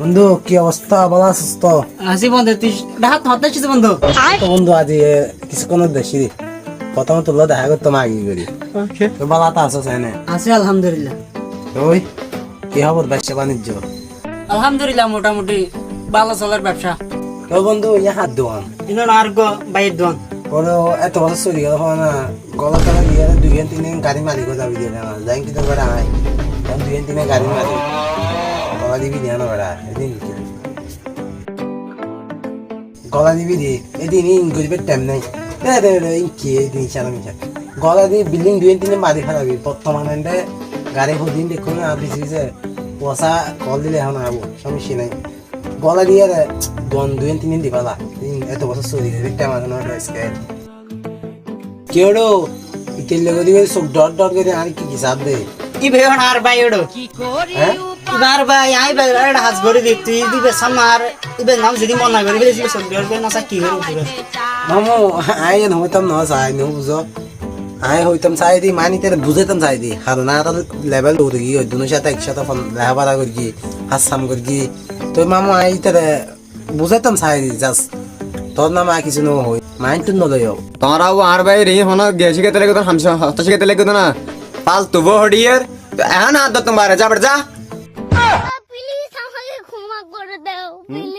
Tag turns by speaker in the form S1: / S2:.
S1: বন্ধু কি অবস্থা? ভালো আছিস তো?
S2: আসি বন্ধু তুই হাত হাত আসছিস বন্ধু।
S1: বন্ধু আজ কিছুক্ষণ দেখছি প্রথমে তোর দেখা করতাম আগে করি তো ভালো তো আছো তাই না?
S2: আছি আলহামদুলিল্লাহ।
S1: ওই কি খবর ব্যবসা বাণিজ্য?
S2: আলহামদুলিল্লাহ মোটামুটি ভালো চলার ব্যবসা।
S1: তো বন্ধু ইয়ে হাত দোয়ান
S2: কিন্তু আর গো বাইয়ের দোয়ান
S1: ওরা এত বছর চলে গেল না গলা টলা দিয়ে দুই তিন দিন গাড়ি মালিক যাবি দিয়ে না যাই কিন্তু করে আয় দুই তিন গাড়ি মালিক। দিবি দিয়ে না বেড়া কি দিয়ে না কল দিলে এখন আবো, সমস্যা নাই। গলা দিয়ে দন দুই, তিন দিন দিবালা এত বছর চলি টাইম আছে নয় স্কেল কেউডো ইতেল লগো দিবে সব ডট ডট করে কি হিসাব দে?
S2: ই ভাই হন আর ভাই ওড়ো
S1: হ্যাঁ
S2: ইবার ভাই আই ভাই এটা হাত করে দিই তুই দিবে সামনে আর ইবে নাম যদি মন না করে দিলে সব বিয়ার করে না কি হলো পুরো
S1: মামু আই এন হইতাম না চাই নো বুঝো? আই হইতাম চাই দি মানি তেরে বুঝাইতাম চাই দি। আর না তার লেভেল দৌড় গিয়ে দুনো সাথে একসাথে ফোন লেহাবারা করি গিয়ে হাসাম করি গিয়ে। তো মামু আই তেরে বুঝাইতাম চাই দি জাস্ট। তোর নাম আর কিছু নো হই মাইন্ড তো নলয়
S3: তোমার আবু আর ভাই রে হন গেছি কে তেলে তো হামসা হস্তা শিখে তেলে না। পাল তো বড়িয়ার তো এখন আদ তোমার যা বেটা যা
S4: প্লিজ আমাকে ক্ষমা করে দাও প্লিজ প্লিজ আমাকে ক্ষমা করে দাও